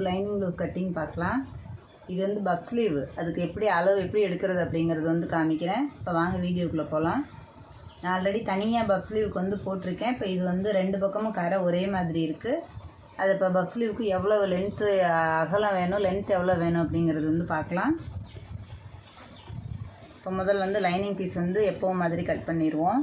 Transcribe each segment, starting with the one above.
ஒரு lining blouse cutting பார்க்கலாம். இது வந்து பப் ஸ்லீவ். அதுக்கு எப்படி அளவு எப்படி எடுக்கிறது அப்படிங்கிறது வந்து காமிக்கிறேன். இப்போ வாங்க வீடியோக்குள்ளே போகலாம் நான் ஆல்ரெடி தனியாக பப் ஸ்லீவுக்கு வந்து போட்டிருக்கேன். இப்போ இது வந்து ரெண்டு பக்கமும் கரை ஒரே மாதிரி இருக்குது அது இப்போ பப் ஸ்லீவுக்கு எவ்வளோ லென்த்து அகலம் வேணும் லென்த் எவ்வளோ வேணும் அப்படிங்கிறது வந்து பார்க்கலாம். இப்போ முதல்ல வந்து லைனிங் பீஸ் வந்து எப்போவும் மாதிரி கட் பண்ணிடுவோம்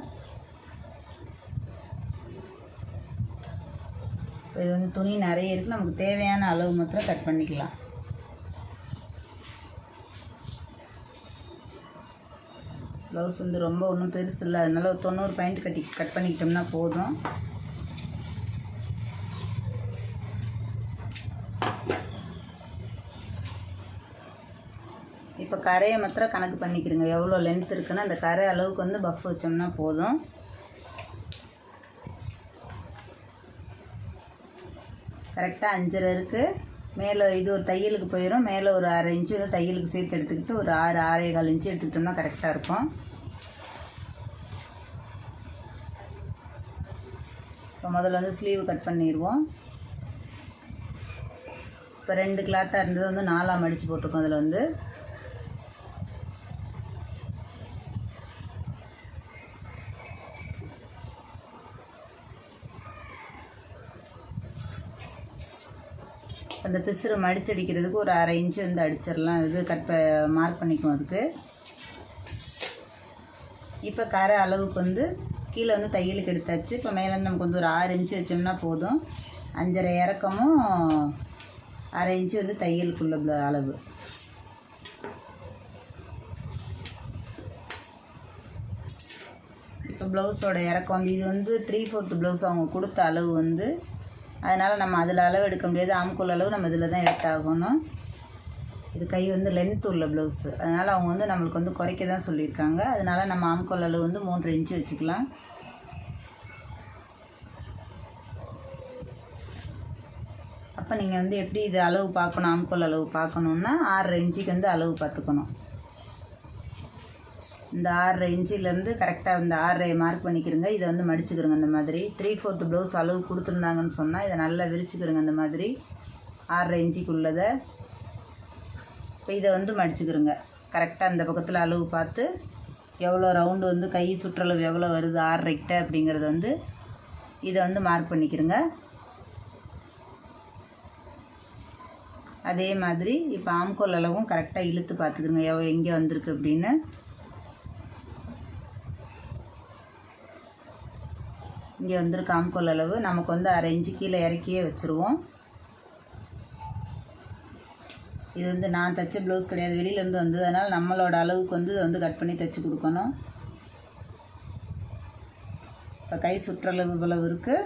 இது வந்து துணி நிறைய இருக்குது நமக்கு தேவையான அளவு மாத்திரம் கட் பண்ணிக்கலாம். ப்ளவுஸ் வந்து ரொம்ப ஒன்றும் பெருசு இல்லை. அதனால் ஒரு தொண்ணூறு பாயிண்ட் கட்டி கட் பண்ணிக்கிட்டோம்னா போதும். இப்போ கரையை மாத்திரம் கணக்கு பண்ணிக்கிறங்க. எவ்வளோ லென்த் இருக்குன்னா அந்த கரை அளவுக்கு வந்து பஃப் வச்சோம்னா போதும். கரெக்டாக அஞ்சரை இருக்குது மேலே இது ஒரு தையலுக்கு போயிடும் மேலே ஒரு அரை இன்ச்சு வந்து தையலுக்கு சேர்த்து எடுத்துக்கிட்டு ஒரு ஆறு ஆறே கால் இன்ச்சு எடுத்துக்கிட்டோம்னா கரெக்டாக இருக்கும். இப்போ முதல்ல வந்து ஸ்லீவ் கட் பண்ணிடுவோம். இப்போ ரெண்டு கிளாத்தாக இருந்தது வந்து நாலாம் அடித்து போட்டிருக்கோம் அதில் வந்து. அந்த பிசுறு மடிச்சடிக்கிறதுக்கு ஒரு அரை இன்ச்சு வந்து அடிச்சிடலாம். இது கட் மார்க் பண்ணிக்கும் அதுக்கு. இப்போ கரை அளவுக்கு வந்து கீழே வந்து தையலுக்கு எடுத்தாச்சு. இப்போ மேலே நமக்கு வந்து ஒரு ஆறு இன்ச்சு வச்சோம்னா போதும். அஞ்சரை இறக்கமும் அரை இன்ச்சு வந்து தையலுக்குள்ள அளவு. இப்போ ப்ளவுஸோட இறக்கம் வந்து இது வந்து த்ரீ ஃபோர்த்து ப்ளவுஸ் அவங்க கொடுத்த அளவு வந்து அதனால் நம்ம அதில் அளவு எடுக்க முடியாது. ஆம்கோல் அளவு நம்ம இதில் தான் எடுத்தாகணும். இது கை வந்து லென்த் உள்ள ப்ளவுஸு அதனால் அவங்க வந்து நம்மளுக்கு வந்து குறைக்க தான் சொல்லியிருக்காங்க. அதனால் நம்ம ஆம்கோல் அளவு வந்து மூன்று இன்ச்சு வச்சுக்கலாம். அப்போ நீங்கள் வந்து எப்படி இது அளவு பார்க்கணும்? ஆம்கோல் அளவு பார்க்கணுன்னா ஆறரை இன்ச்சுக்கு வந்து அளவு பார்த்துக்கணும். இந்த ஆறரை இன்ச்சிலேருந்து கரெக்டாக இந்த ஆறரை மார்க் பண்ணிக்கிறங்க இதை வந்து மடிச்சுக்கிறோங்க இந்த மாதிரி. த்ரீ ஃபோர்த்து ப்ளவுஸ் அளவு கொடுத்துருந்தாங்கன்னு சொன்னால் இதை நல்லா விரிச்சுக்கிறோங்க இந்த மாதிரி. ஆறரை இன்ச்சிக்குள்ளதை. இப்போ இதை வந்து மடிச்சுக்கிறோங்க கரெக்டாக இந்த பக்கத்தில் அளவு பார்த்து எவ்வளோ ரவுண்டு வந்து கை சுற்றளவு எவ்வளோ வருது ஆறரைக்கிட்ட அப்படிங்கிறத வந்து இதை வந்து மார்க் பண்ணிக்கிறோங்க அதே மாதிரி இப்போ ஆம்கோல் அளவும் கரெக்டாக இழுத்து பார்த்துக்கிறங்க எவ்வளோ எங்கே வந்திருக்கு அப்படின்னு. இங்கே வந்துரு ஆம்கோல் அளவு. நமக்கு வந்து அரை இன்ச்சு கீழே இறக்கியே வச்சுருவோம். இது வந்து நான் தைச்ச ப்ளவுஸ் கிடையாது. வெளியிலேருந்து வந்தது அதனால் நம்மளோட அளவுக்கு வந்து இதை வந்து கட் பண்ணி தைச்சி கொடுக்கணும். இப்போ கை சுற்றளவு இவ்வளவு இருக்குது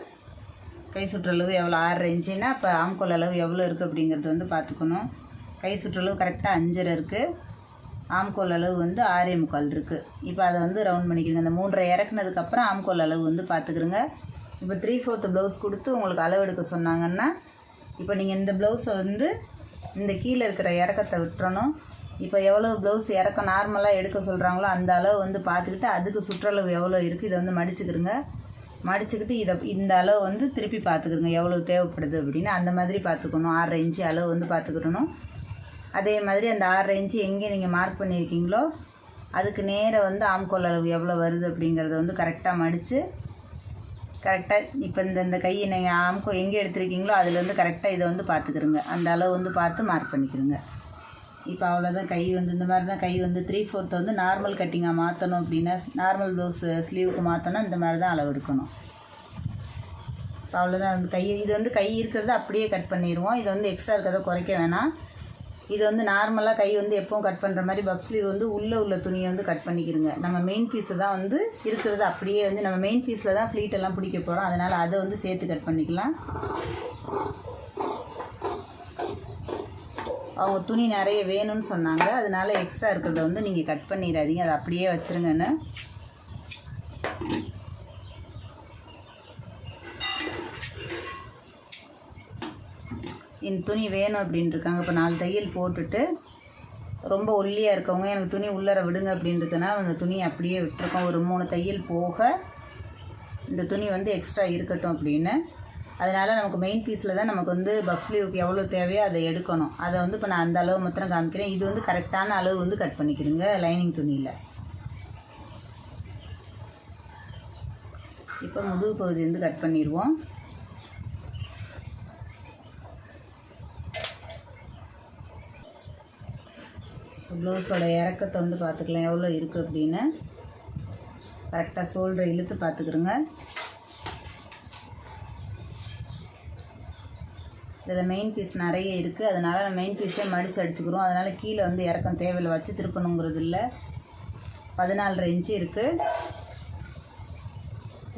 கை சுற்றளவு எவ்வளோ ஆறரை இன்ச்சுன்னா இப்போ ஆம்கோல் அளவு எவ்வளோ இருக்குது அப்படிங்கிறது வந்து பார்த்துக்கணும். கை சுற்றளவு கரெக்டாக அஞ்சரை இருக்குது ஆம்கோல் அளவு வந்து ஆறே முக்கால் இருக்குது இப்போ அதை வந்து ரவுண்ட் பண்ணிக்கிறங்க அந்த மூன்றரை இறக்குனதுக்கப்புறம் ஆம்கோல் அளவு வந்து பார்த்துக்கிறங்க இப்போ த்ரீ ஃபோர்த்து ப்ளவுஸ் கொடுத்து உங்களுக்கு அளவு எடுக்க சொன்னாங்கன்னா இப்போ நீங்கள் இந்த ப்ளவுஸை வந்து இந்த கீழே இருக்கிற இறக்கத்தை விட்டுறணும். இப்போ எவ்வளோ ப்ளவுஸ் இறக்கம் நார்மலாக எடுக்க சொல்கிறாங்களோ அந்த அளவு வந்து பார்த்துக்கிட்டு அதுக்கு சுற்றளவு எவ்வளோ இருக்குது இதை வந்து மடிச்சுக்கிறங்க. மடிச்சுக்கிட்டு இதை இந்த அளவு வந்து திருப்பி பார்த்துக்கிறங்க எவ்வளோ தேவைப்படுது அப்படின்னு அந்த மாதிரி பார்த்துக்கணும் ஆறரை இன்ச்சு அளவு வந்து பார்த்துக்கிடணும் அதே மாதிரி அந்த ஆறரை இன்ச்சு எங்கே நீங்கள் மார்க் பண்ணியிருக்கீங்களோ அதுக்கு நேராக வந்து ஆம்கோல் அளவு எவ்வளோ வருது அப்படிங்கிறத வந்து கரெக்டாக மடித்து கரெக்டாக இப்போ இந்த இந்த கையை நீங்கள் ஆம்கோ எங்கே எடுத்துருக்கீங்களோ அதில் வந்து கரெக்டாக இதை வந்து பார்த்துக்குருங்க. அந்த அளவு வந்து பார்த்து மார்க் பண்ணிக்கிறோங்க இப்போ அவ்வளோதான் கை வந்து இந்த மாதிரி தான் கை வந்து த்ரீ ஃபோர்த்தை வந்து நார்மல் கட்டிங்காக மாற்றணும் அப்படின்னா நார்மல் ப்ளவுஸ் ஸ்லீவுக்கு மாற்றணும் இந்த மாதிரி தான் அளவு எடுக்கணும். இப்போ அவ்வளோதான் வந்து கை இது வந்து கை இருக்கிறத அப்படியே கட் பண்ணிடுவோம் இதை வந்து எக்ஸ்ட்ரா இருக்கிறத குறைக்க வேணாம். இது வந்து நார்மலாக கை வந்து எப்பவும் கட் பண்ணுற மாதிரி பப் ஸ்லீவ் வந்து உள்ளே உள்ள துணியை வந்து கட் பண்ணிக்கிறங்க நம்ம மெயின் பீஸை தான் வந்து இருக்கிறது அப்படியே வந்து நம்ம மெயின் பீஸில் தான் ஃப்ளீட் எல்லாம் பிடிக்க போகிறோம் அதனால் அதை வந்து சேர்த்து கட் பண்ணிக்கலாம். அவங்க துணி நிறைய வேணும்னு சொன்னாங்க. அதனால எக்ஸ்ட்ரா இருக்கிறத வந்து நீங்கள் கட் பண்ணிடாதீங்க. அதை அப்படியே வச்சுருங்கன்னு. இந்த துணி வேணும் அப்படின்னு இருக்காங்க இப்போ நாலு தையல் போட்டுட்டு ரொம்ப ஒல்லியாக இருக்கவங்க எனக்கு துணி உள்ளர விடுங்க அப்படின்னு இருக்கனால அந்த துணியை அப்படியே விட்டுருக்கோம். ஒரு மூணு தையல் போக இந்த துணி வந்து எக்ஸ்ட்ரா இருக்கட்டும் அப்படின்னு. அதனால் நமக்கு மெயின் பீஸில் தான் நமக்கு வந்து பப்ஸ்லீவுக்கு எவ்வளோ தேவையோ அதை எடுக்கணும். அதை வந்து இப்போ நான் அந்த அளவு மாத்திரம் காமிக்கிறேன். இது வந்து கரெக்டான அளவு வந்து கட் பண்ணிக்கிறேங்க லைனிங் துணியில். இப்போ முதுகு பகுதி வந்து கட் பண்ணிடுவோம். ப்ளவுஸோட இறக்கத்தை வந்து பார்த்துக்கலாம். எவ்வளோ இருக்குது அப்படின்னு. கரெக்டாக சோல்டரை இழுத்து பார்த்துக்குறோங்க. இதில் மெயின் பீஸ் நிறைய இருக்குது அதனால் நம்ம மெயின் பீஸே மடித்து அடிச்சுக்கிறோம். அதனால் கீழே வந்து இறக்கம் தேவையில்லை. வச்சு திருப்பணுங்கிறது இல்லை. பதினாலரை இன்ச்சு இருக்குது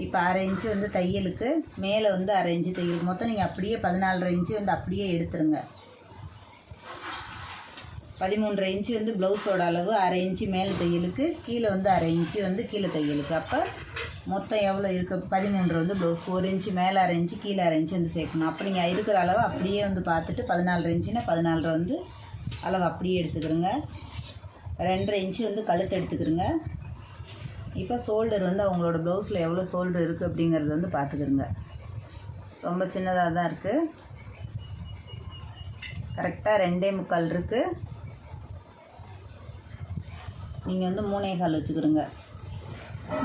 இப்போ அரை இன்ச்சு வந்து தையலுக்கு. மேலே வந்து அரை இன்ச்சு தையலுக்கு. மொத்தம் நீங்கள் அப்படியே பதினாலரை இன்ச்சு வந்து அப்படியே எடுத்துருங்க. பதிமூன்றரை இன்ச்சு வந்து ப்ளவுஸோட அளவு அரை இன்ச்சு மேலே தையலுக்கு கீழே வந்து அரை இன்ச்சு வந்து கீழே தையலுக்கு. அப்போ மொத்தம் எவ்வளோ இருக்குது பதிமூன்று வந்து ப்ளவுஸ்க்கு ஒரு இன்ச்சு மேலே அரை இன்ச்சு கீழே அரை இன்ச்சு வந்து சேர்க்கணும். அப்போ நீங்கள் இருக்கிற அளவு அப்படியே வந்து பார்த்துட்டு பதினாலரை இன்ச்சுனா பதினாலரை வந்து அளவு அப்படியே எடுத்துக்கிறோங்க. ரெண்டரை இன்ச்சு வந்து கழுத்து எடுத்துக்கிறோங்க. இப்போ ஷோல்டர் வந்து அவங்களோட ப்ளவுஸில் எவ்வளோ ஷோல்டர் இருக்குது அப்படிங்கிறது வந்து பார்த்துக்கிறோங்க. ரொம்ப சின்னதாக தான் இருக்குது கரெக்டாக ரெண்டே முக்கால் இருக்குது நீங்கள் வந்து மூணே கால் வச்சுக்கிறோங்க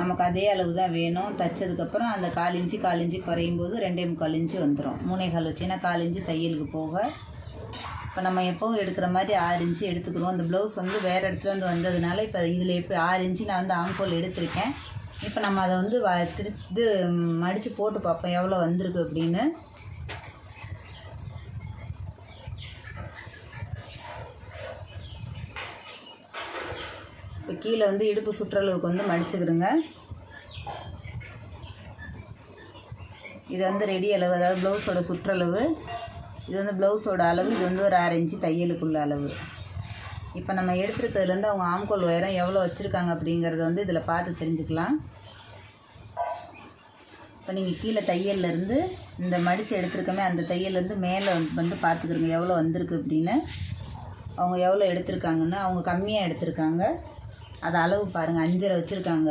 நமக்கு அதே அளவு தான் வேணும். தைச்சதுக்கப்புறம் அந்த கால் இன்ச்சு கால் இன்ச்சு குறையும் போது ரெண்டே முக்கால் இன்ச்சு வந்துடும் மூணே கால் வச்சு. ஏன்னா கால் இன்ச்சு தையலுக்கு போக. இப்போ நம்ம எப்போவும் எடுக்கிற மாதிரி ஆறு இன்ச்சு எடுத்துக்கிறோம் அந்த ப்ளவுஸ் வந்து வேறு இடத்துல வந்து வந்ததுனால இப்போ இதில் எப்படி ஆறு இன்ச்சு நான் வந்து ஆங்கோல் எடுத்திருக்கேன். இப்போ நம்ம அதை வந்து வ திருச்சி இது மடித்து போட்டு பார்ப்போம். எவ்வளோ வந்திருக்கு அப்படின்னு. இப்போ கீழே வந்து இடுப்பு சுற்றளவுக்கு வந்து மடிச்சுக்கிறோங்க இது வந்து ரெடி அளவு அதாவது ப்ளவுஸோட சுற்றளவு. இது வந்து ப்ளவுஸோட அளவு இது வந்து ஒரு அரை இன்ச்சு தையலுக்குள்ள அளவு. இப்போ நம்ம எடுத்துருக்கிறதுலேருந்து அவங்க ஆம்கோல் உயரம் எவ்வளோ வச்சுருக்காங்க அப்படிங்கிறத வந்து இதில் பார்த்து தெரிஞ்சுக்கலாம். இப்போ நீங்கள் கீழே தையல்லேருந்து இந்த மடித்து எடுத்துருக்கமே அந்த தையல்லேருந்து மேலே வந்து பார்த்துக்குறோங்க எவ்வளோ வந்திருக்கு அப்படின்னு. அவங்க எவ்வளோ எடுத்திருக்காங்கன்னு அவங்க கம்மியாக எடுத்திருக்காங்க. அது அளவு பாருங்கள் அஞ்சரை வச்சுருக்காங்க.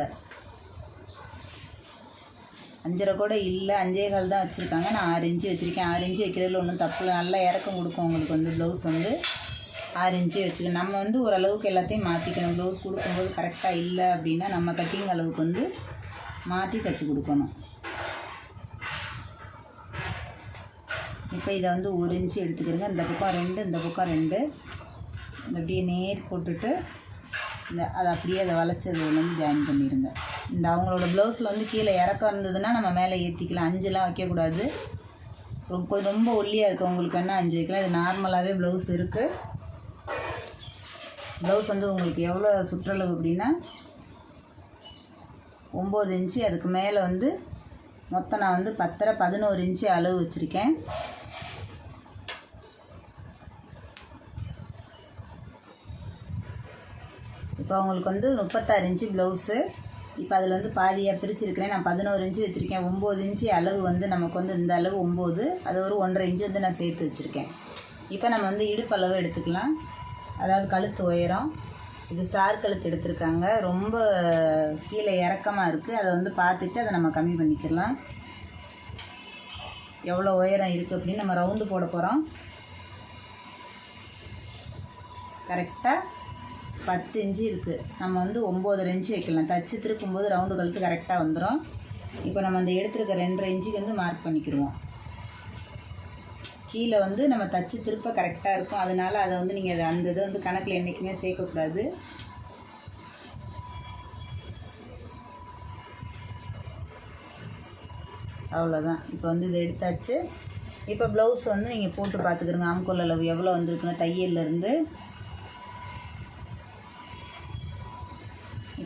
அஞ்சரை கூட இல்லை அஞ்சே கால் தான் வச்சுருக்காங்க. நான் ஆறு இன்ச்சு வச்சுருக்கேன். ஆறு இன்ச்சு வைக்கிறதுல ஒன்றும் தப்பு நல்லா இறக்கம் கொடுக்கும் உங்களுக்கு வந்து ப்ளவுஸ் வந்து. ஆறு இன்ச்சு வச்சுக்கணும் நம்ம வந்து ஓரளவுக்கு எல்லாத்தையும் மாற்றிக்கணும் ப்ளவுஸ் கொடுக்கும்போது கரெக்டாக இல்லை அப்படின்னா நம்ம கட்டிங் அளவுக்கு வந்து மாற்றி தைச்சி கொடுக்கணும். இப்போ இதை வந்து ஒரு இன்ச்சு எடுத்துக்கிறேங்க. இந்த பக்கம் ரெண்டு இந்த பக்கம் ரெண்டு. அப்படியே நேர் போட்டுட்டு இந்த அதை அப்படியே அதை வளைச்சதுலேருந்து வந்து ஜாயின் பண்ணிடுங்க இந்த அவங்களோட ப்ளவுஸில் வந்து கீழே இறக்கம் இருந்ததுன்னா நம்ம மேலே ஏற்றிக்கலாம் அஞ்சுலாம் வைக்கக்கூடாது. ரொம்ப ரொம்ப ஒல்லியாக இருக்குது உங்களுக்கு என்ன அஞ்சு வைக்கலாம். இது நார்மலாகவே ப்ளவுஸ் இருக்குது ப்ளவுஸ் வந்து உங்களுக்கு எவ்வளோ சுற்றளவு அப்படின்னா ஒம்பது இன்ச்சு. அதுக்கு மேலே வந்து மொத்தம் நான் வந்து பத்தரை பதினோரு இன்ச்சு அளவு வச்சுருக்கேன். இப்போ அவங்களுக்கு வந்து முப்பத்தாறு இன்ச்சு ப்ளவுஸு. இப்போ அதில் வந்து பாதியாக பிரிச்சிருக்கிறேன். நான் பதினோரு இன்ச்சு வச்சுருக்கேன். ஒம்பது இன்ச்சு அளவு வந்து நமக்கு வந்து இந்த அளவு ஒம்பது. அது ஒரு ஒன்றரை இன்ச்சு வந்து நான் சேர்த்து வச்சுருக்கேன். இப்போ நம்ம வந்து இடுப்பு அளவு எடுத்துக்கலாம். அதாவது கழுத்து உயரம். இது ஸ்டார் கழுத்து எடுத்திருக்காங்க. ரொம்ப கீழே இறக்கமாக இருக்குது அதை வந்து பார்த்துட்டு அதை நம்ம கம்மி பண்ணிக்கலாம். எவ்வளோ உயரம் இருக்குது அப்படின்னு நம்ம ரவுண்டு போட போகிறோம் கரெக்டாக பத்து இன்ச்சு இருக்குது நம்ம வந்து ஒம்போதரை இன்ச்சு வைக்கலாம். தச்சு திருப்பும்போது ரவுண்டு கழுத்து கரெக்டாக வந்துடும் இப்போ நம்ம அந்த எடுத்துருக்க ரெண்டரை இன்ச்சுக்கு வந்து மார்க் பண்ணிக்கிடுவோம். கீழே வந்து நம்ம தச்சு திருப்ப கரெக்டாக இருக்கும். அதனால் அதை வந்து நீங்கள் அந்த இதை வந்து கணக்கில் என்றைக்குமே சேர்க்கக்கூடாது. அவ்வளோதான் இப்போ வந்து இதை எடுத்தாச்சு. இப்போ ப்ளவுஸ் வந்து நீங்கள் போட்டு பார்த்துக்கிறங்க ஆம்கோல் அளவு எவ்வளோ வந்திருக்குன்னு தையல்லேருந்து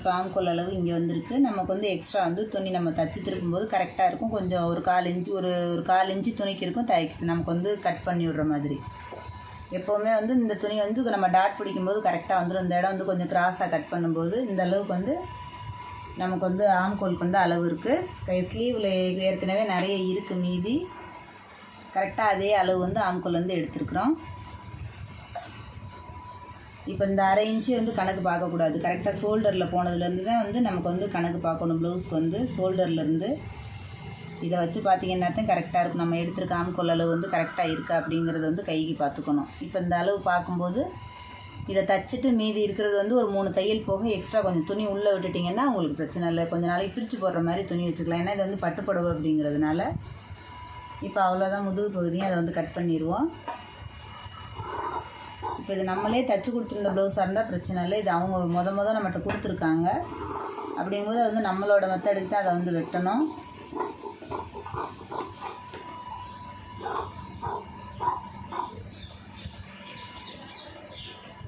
இப்போ ஆம்கோல் அளவு இங்கே வந்திருக்கு. நமக்கு வந்து எக்ஸ்ட்ரா வந்து துணி நம்ம தச்சு திருப்பும்போது கரெக்டாக இருக்கும். கொஞ்சம் ஒரு கால் இன்ச்சு ஒரு ஒரு கால் இன்ச்சு துணிக்கு இருக்கும். தை நமக்கு வந்து கட் பண்ணி விடுற மாதிரி. எப்போவுமே வந்து இந்த துணி வந்து நம்ம டாட் பிடிக்கும்போது கரெக்டாக வந்துடும் இந்த இடம் வந்து கொஞ்சம் கிராஸாக கட் பண்ணும்போது இந்த அளவுக்கு வந்து நமக்கு வந்து ஆம்கோலுக்கு வந்து அளவு இருக்குது கை ஸ்லீவில் ஏற்கனவே நிறைய இருக்குது மீதி. கரெக்டாக அதே அளவு வந்து ஆம்கோல் வந்து எடுத்துருக்குறோம். இப்போ இந்த அரை இன்ச்சு வந்து கணக்கு பார்க்கக்கூடாது. கரெக்டாக ஷோல்டரில் போனதுலேருந்து தான் வந்து நமக்கு வந்து கணக்கு பார்க்கணும். ப்ளவுஸ்க்கு வந்து ஷோல்டர்லேருந்து இதை வச்சு பார்த்தீங்கன்னா தான் கரெக்டாக இருக்கும். நம்ம எடுத்துருக்க ஆம்கோல் அளவு வந்து கரெக்டாக இருக்கா அப்படிங்கிறது வந்து கைக்கு பார்த்துக்கணும். இப்போ இந்த அளவு பார்க்கும்போது இதை தச்சுட்டு மீதி இருக்கிறது வந்து ஒரு மூணு தையல் போக எக்ஸ்ட்ரா கொஞ்சம் துணி உள்ளே விட்டுட்டிங்கன்னா உங்களுக்கு பிரச்சனை இல்லை. கொஞ்சம் நாளைக்கு பிரித்து போடுற மாதிரி துணி வச்சுக்கலாம். ஏன்னா இது வந்து பட்டுப்புடவை அப்படிங்கிறதுனால. இப்போ அவ்வளோதான் முதுகு பகுதியும் அதை வந்து கட் பண்ணிடுவோம். இப்போ இது நம்மளே தச்சு கொடுத்துருந்த ப்ளவுஸாக இருந்தால் பிரச்சனை இல்லை. இது அவங்க முத முத நம்மகிட்ட கொடுத்துருக்காங்க. அப்படிங்கும்போது அது வந்து நம்மளோட மெத்தடுக்கு தான் அதை வந்து வெட்டணும்.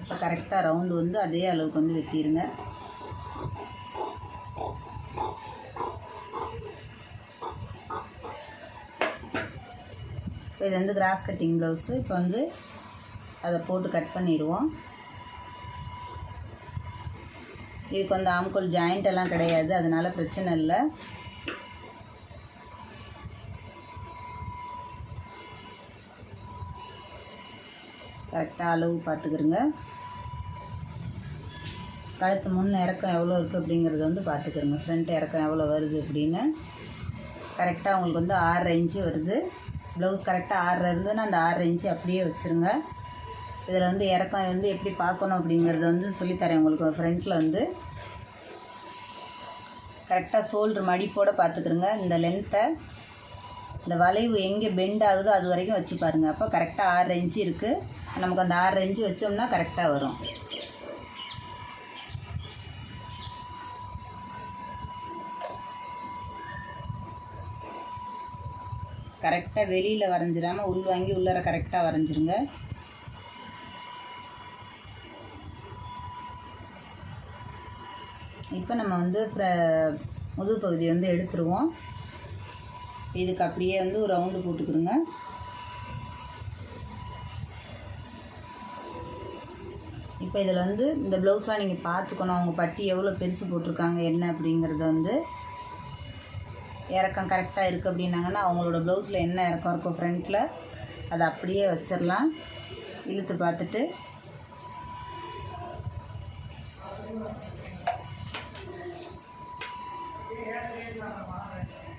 இப்போ கரெக்டாக ரவுண்டு வந்து அதே அளவுக்கு வந்து வெட்டிடுங்க இப்போ இது வந்து கிராஸ் கட்டிங் ப்ளவுஸு இப்போ வந்து அதை போட்டு கட் பண்ணிடுவோம். இதுக்கு வந்து ஆம்கோல் ஜாயிண்ட் எல்லாம் கிடையாது அதனால் பிரச்சனை இல்லை. கரெக்டாக அளவு பார்த்துக்கிறோங்க. கழுத்து முன் இறக்கம் எவ்வளோ இருக்குது அப்படிங்கிறத வந்து பார்த்துக்கிறோங்க. ஃப்ரண்ட் இறக்கம் எவ்வளோ வருது அப்படின்னு. கரெக்டாக உங்களுக்கு வந்து ஆறரை இன்ச்சு வருது. ப்ளவுஸ் கரெக்டாக ஆறரை இருந்ததுன்னா அந்த ஆறரை இன்ச்சு அப்படியே வச்சுருங்க. இதில் வந்து இறக்கம் வந்து எப்படி பார்க்கணும் அப்படிங்கிறத வந்து சொல்லித்தரேன் உங்களுக்கு. ஃப்ரண்ட்டில் வந்து கரெக்டாக ஷோல்ட்ரு மடிப்போட பார்த்துக்கிறோங்க இந்த லென்த்தை இந்த வளைவு எங்கே பெண்ட் ஆகுதோ அது வரைக்கும் வச்சு பாருங்கள் அப்போ கரெக்டாக ஆறு இன்ச்சு இருக்குது நமக்கு அந்த ஆறு இன்ச்சு வச்சோம்னா கரெக்டாக வரும். கரெக்டாக வெளியில் வரைஞ்சிடாமல் உள் வாங்கி உள்ளார கரெக்டாக வரைஞ்சிருங்க. இப்போ நம்ம வந்து முதுகு பகுதி வந்து எடுத்துருவோம். இதுக்கு அப்படியே வந்து ஒரு ரவுண்டு போட்டுக்கிறோங்க இப்போ இதில் வந்து இந்த ப்ளவுஸ்லாம் நீங்கள் பார்த்துக்கணும். அவங்க பட்டி எவ்வளோ பெருசு போட்டிருக்காங்க என்ன அப்படிங்கிறத வந்து இறக்கம் கரெக்டாக இருக்குது அப்படின்னாங்கன்னா அவங்களோட ப்ளவுஸில் என்ன இறக்கம் இருக்கோ ஃப்ரண்ட்டில் அதை அப்படியே வச்சிடலாம் இழுத்து பார்த்துட்டு.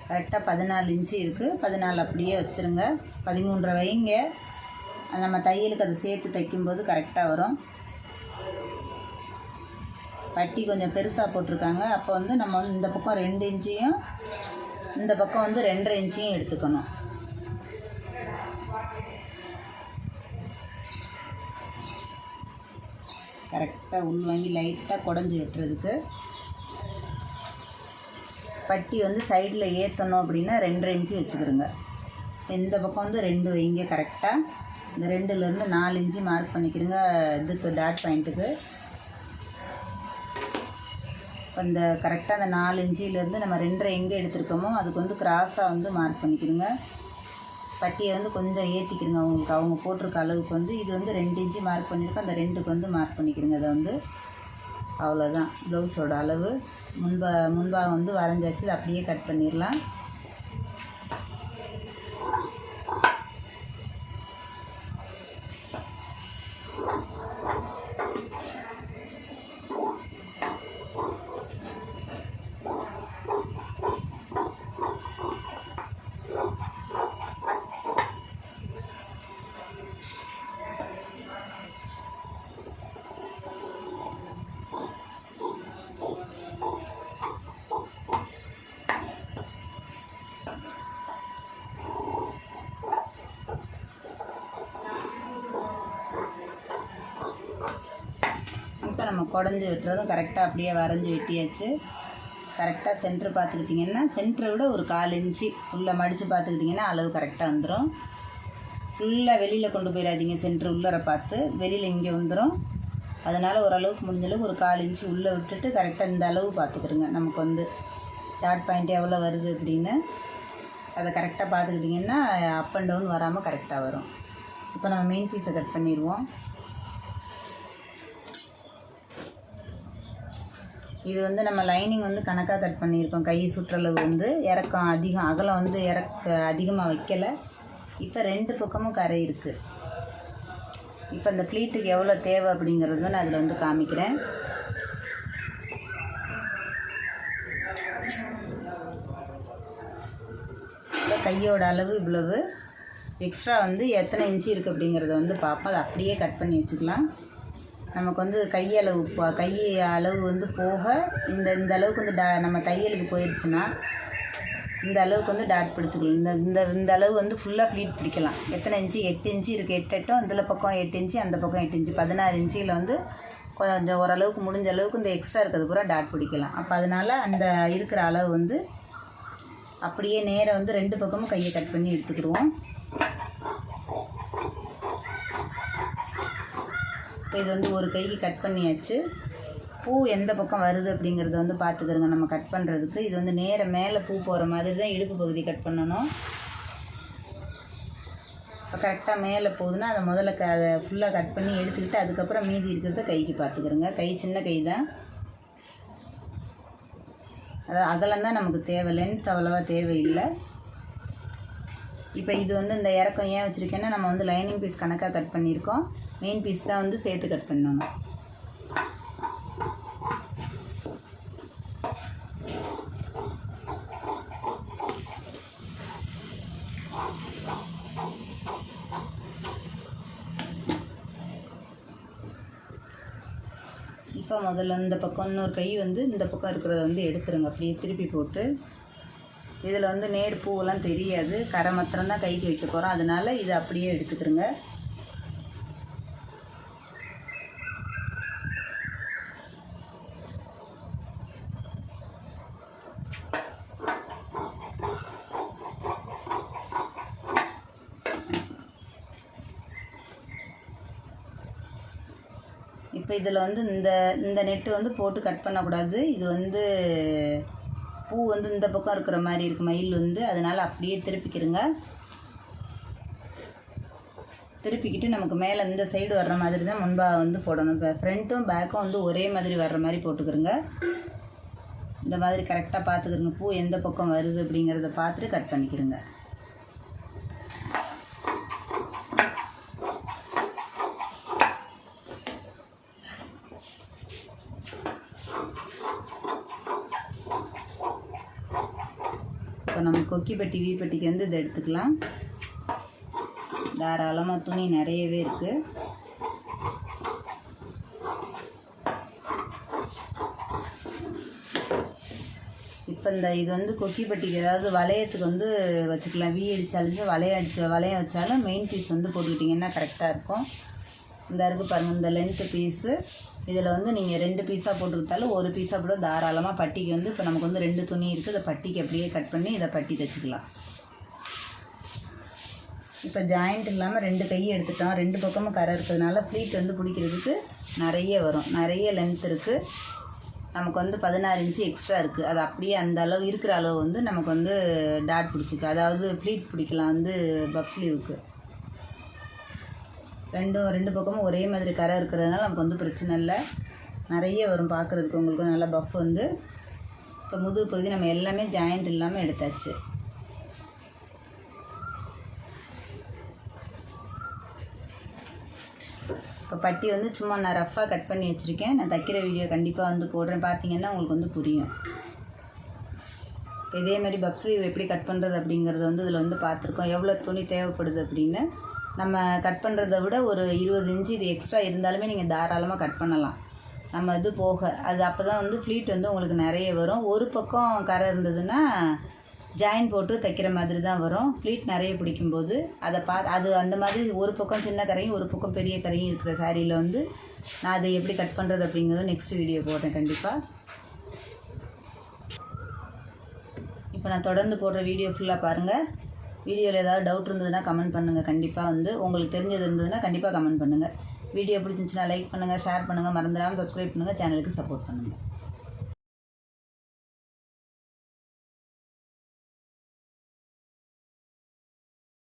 கரெக்டாக பதினாலு இன்ச்சு இருக்குது பதினாலு அப்படியே வச்சுருங்க. பதிமூன்றரை வைங்க. அது நம்ம தையலுக்கு அதை சேர்த்து தைக்கும்போது கரெக்டாக வரும். பட்டி கொஞ்சம் பெருசாக போட்டிருக்காங்க. அப்போ வந்து நம்ம வந்து இந்த பக்கம் ரெண்டு இன்ச்சையும் இந்த பக்கம் வந்து ரெண்டரை இன்ச்சையும் எடுத்துக்கணும். கரெக்டாக உள் வாங்கி லைட்டாக குடஞ்சி வெட்டுறதுக்கு. பட்டி வந்து சைடில் ஏற்றணும் அப்படின்னா ரெண்டரை இன்ச்சு வச்சுக்கிறோங்க இந்த பக்கம் வந்து ரெண்டு வைங்க கரெக்டாக இந்த ரெண்டுலேருந்து நாலு இன்ச்சு மார்க் பண்ணிக்கிறோங்க இதுக்கு டாட் பாயிண்ட்டுக்கு இப்போ இந்த கரெக்டாக அந்த நாலு இன்ச்சிலேருந்து நம்ம ரெண்டரை எங்கே எடுத்துருக்கோமோ அதுக்கு வந்து கிராஸாக வந்து மார்க் பண்ணிக்கிறோங்க பட்டியை வந்து கொஞ்சம் ஏற்றிக்கிறோங்க அவங்களுக்கு அவங்க போட்டிருக்க அளவுக்கு வந்து. இது வந்து ரெண்டு இன்ச்சு மார்க் பண்ணியிருக்கோம் அந்த ரெண்டுக்கு வந்து மார்க் பண்ணிக்கிறோங்க அதை வந்து. அவ்வளோதான் ப்ளவுஸோட அளவு. முன்பா முன்பாக வந்து வரைஞ்சாச்சு இதை அப்படியே கட் பண்ணிடலாம். நம்ம குடஞ்சி வெட்டுறதும் கரெக்டாக அப்படியே வரைஞ்சி வெட்டியாச்சு. கரெக்டாக சென்ட்ரு பார்த்துக்கிட்டிங்கன்னா சென்டரை விட ஒரு கால் இன்ச்சு உள்ளே மடித்து பார்த்துக்கிட்டிங்கன்னா அளவு கரெக்டாக வந்துடும் ஃபுல்லாக வெளியில் கொண்டு போயிடாதீங்க சென்ட்ரு உள்ளர பார்த்து. வெளியில் இங்கே வந்துடும் அதனால் ஓரளவுக்கு முடிஞ்ச அளவுக்கு ஒரு கால் இன்ச்சு உள்ளே விட்டுட்டு கரெக்டாக இந்த அளவு பார்த்துக்கிடுங்க நமக்கு வந்து டாட் பாயிண்ட் எவ்வளோ வருது அப்படின்னு. அதை கரெக்டாக பார்த்துக்கிட்டிங்கன்னா அப் அண்ட் டவுன் வராமல் கரெக்டாக வரும். இப்போ நம்ம மெயின் பீஸை கட் பண்ணிடுவோம் இது வந்து நம்ம லைனிங் வந்து கணக்காக கட் பண்ணியிருக்கோம். கை சுற்றளவு வந்து இறக்கம் அதிகம் அகலம் வந்து இறக்க அதிகமாக வைக்கலை. இப்போ ரெண்டு பக்கமும் கரை இருக்குது இப்போ இந்த ப்ளீட்டுக்கு எவ்வளோ தேவை அப்படிங்கிறதும் நான் அதில் வந்து காமிக்கிறேன். கையோட அளவு இவ்வளவு. எக்ஸ்ட்ரா வந்து எத்தனை இன்ச்சு இருக்குது அப்படிங்கிறத வந்து பார்ப்போம் அதை அப்படியே கட் பண்ணி வச்சுக்கலாம். நமக்கு வந்து கையளவு ப- கை அளவு வந்து போக இந்த இந்த அளவுக்கு வந்து டா நம்ம தையலுக்கு போயிடுச்சுன்னா இந்த அளவுக்கு வந்து டாட் பிடிச்சிக்கலாம். இந்த இந்த இந்த அளவு வந்து ஃபுல்லாக ப்ளீட் பிடிக்கலாம். எத்தனை இன்ச்சு எட்டு இன்ச்சு இருக்குது எட்டு எட்டும் இதில் பக்கம் எட்டு இன்ச்சு அந்த பக்கம் எட்டு இன்ச்சு பதினாறு இன்ச்சில் வந்து கொஞ்சம் ஓரளவுக்கு முடிஞ்ச அளவுக்கு இந்த எக்ஸ்ட்ரா இருக்கிறது பூரா டாட் பிடிக்கலாம். அப்போ அதனால் அந்த இருக்கிற அளவு வந்து அப்படியே நேராக வந்து ரெண்டு பக்கமும் கையை கட் பண்ணி எடுத்துக்கிடுவோம் இப்போ இது வந்து ஒரு கைக்கு கட் பண்ணியாச்சு. பூ எந்த பக்கம் வருது அப்படிங்கிறத வந்து பார்த்துக்கிறோங்க. நம்ம கட் பண்ணுறதுக்கு இது வந்து நேர மேலே பூ போகிற மாதிரி தான் இடுப்பு பகுதி கட் பண்ணணும். இப்போ கரெக்டாக மேலே போகுதுன்னா அதை முதல்ல க அதை ஃபுல்லாக கட் பண்ணி எடுத்துக்கிட்டு அதுக்கப்புறம் மீதி இருக்கிறத கைக்கு பார்த்துக்கிறோங்க. கை சின்ன கை தான். அதாவது அகலம் தான் நமக்கு தேவை. லென்த் அவ்வளோவா தேவையில்லை. இப்போ இது வந்து இந்த இறக்கம் ஏன் வச்சுருக்கேன்னா நம்ம வந்து லைனிங் பீஸ் கணக்காக கட் பண்ணியிருக்கோம். மெயின் பீஸ் தான் வந்து சேர்த்து கட் பண்ணணும். இப்போ முதல்ல இந்த பக்கம் இன்னொரு கை வந்து இந்த பக்கம் இருக்கிறத வந்து எடுத்துருங்க. அப்படியே திருப்பி போட்டு. இதில் வந்து நேர் பூவெல்லாம் தெரியாது. கரை மாத்திரம் தான் கைக்கு வைக்க போகிறோம் அதனால் இதை அப்படியே எடுத்துக்கிறோங்க இதில் வந்து இந்த இந்த நெட்டு வந்து போட்டு கட் பண்ணக்கூடாது. இது வந்து பூ வந்து இந்த பக்கம் இருக்கிற மாதிரி இருக்குது மயில் வந்து. அதனால் அப்படியே திருப்பிக்கிறங்க திருப்பிக்கிட்டு நமக்கு மேலே இந்த சைடு வர்ற மாதிரி தான் முன்பாக வந்து போடணும். இப்போ ஃப்ரண்ட்டும் பேக்கும் வந்து ஒரே மாதிரி வர்ற மாதிரி போட்டுக்கிறங்க இந்த மாதிரி கரெக்டாக பார்த்துக்கிறங்க பூ எந்த பக்கம் வருது அப்படிங்கிறத பார்த்துட்டு கட் பண்ணிக்கிறங்க இப்போ நம்ம கொக்கிப்பட்டி வீப்பட்டிக்கு வந்து இதை எடுத்துக்கலாம். தாராளமாக துணி நிறையவே இருக்குது இப்போ இந்த இது வந்து கொக்கிப்பட்டிக்கு ஏதாவது வளையத்துக்கு வந்து வச்சுக்கலாம். வீ அடிச்சாலும் வளைய அடிச்ச வளையம் வச்சாலும் மெயின் பீஸ் வந்து போட்டுக்கிட்டிங்கன்னா கரெக்டாக இருக்கும். இந்த இருக்குது பாருங்கள் இந்த லென்த்து பீஸு இதில் வந்து நீங்கள் ரெண்டு பீஸாக போட்டுக்கிட்டாலும் ஒரு பீஸாக கூட தாராளமாக பட்டிக்கு வந்து இப்போ நமக்கு வந்து ரெண்டு துணி இருக்குது இதை பட்டிக்கு அப்படியே கட் பண்ணி இதை பட்டி தைச்சிக்கலாம். இப்போ ஜாயிண்ட் இல்லாமல் ரெண்டு கையை எடுத்துட்டோம். ரெண்டு பக்கமும் கரை இருக்கிறதுனால ஃப்ளீட் வந்து பிடிக்கிறதுக்கு நிறைய வரும். நிறைய லென்த் இருக்குது நமக்கு வந்து பதினாறு இன்ச்சு எக்ஸ்ட்ரா இருக்குது அது அப்படியே அந்த அளவு இருக்கிற அளவு வந்து நமக்கு வந்து டாட் பிடிச்சிக்கு அதாவது ஃப்ளீட் பிடிக்கலாம் வந்து பப்ஸ்லீவுக்கு ரெண்டும் ரெண்டு பக்கமும் ஒரே மாதிரி கரை இருக்கிறதுனால நமக்கு வந்து பிரச்சனை இல்லை. நிறைய வரும் பார்க்குறதுக்கு உங்களுக்கு நல்ல பஃப் வந்து. இப்போ முதுகு பகுதி நம்ம எல்லாமே ஜாயிண்ட் இல்லாமல் எடுத்தாச்சு. இப்போ பட்டி வந்து சும்மா நான் ரஃப்பாக கட் பண்ணி வச்சுருக்கேன். நான் தைக்கிற வீடியோ கண்டிப்பாக வந்து போடுறேன். பார்த்தீங்கன்னா உங்களுக்கு வந்து புரியும். இப்போ இதே மாதிரி பப் எப்படி கட் பண்ணுறது அப்படிங்கிறத வந்து இதில் வந்து பார்த்துருக்கோம். எவ்வளோ துணி தேவைப்படுது அப்படின்னு. நம்ம கட் பண்ணுறத விட ஒரு இருபது இன்ச்சு இது எக்ஸ்ட்ரா இருந்தாலுமே நீங்கள் தாராளமாக கட் பண்ணலாம். நம்ம இது போக அது அப்போ தான் வந்து ஃப்ளீட் வந்து உங்களுக்கு நிறைய வரும். ஒரு பக்கம் கரை இருந்ததுன்னா ஜாயின் போட்டு தைக்கிற மாதிரி தான் வரும். ஃப்ளீட் நிறைய பிடிக்கும்போது அதை பா அது அந்த மாதிரி ஒரு பக்கம் சின்ன கரையும் ஒரு பக்கம் பெரிய கரையும் இருக்கிற சாரியில் வந்து நான் அதை எப்படி கட் பண்ணுறது அப்படிங்கிறத நெக்ஸ்ட் வீடியோ போடுறேன் கண்டிப்பாக இப்போ நான் தொடர்ந்து போடுற வீடியோ ஃபுல்லாக பாருங்கள் வீடியோவில் ஏதாவது டவுட் இருந்ததுன்னா கமெண்ட் பண்ணுங்கள் கண்டிப்பாக வந்து உங்களுக்கு தெரிஞ்சது இருந்ததுன்னா கண்டிப்பாக கமெண்ட் பண்ணுங்கள் வீடியோ பிடிச்சிருந்துச்சுன்னா லைக் பண்ணுங்கள் ஷேர் பண்ணுங்கள் மறந்துடாமல் சப்ஸ்கிரைப் பண்ணுங்கள் சேனலுக்கு சப்போர்ட் பண்ணுங்கள்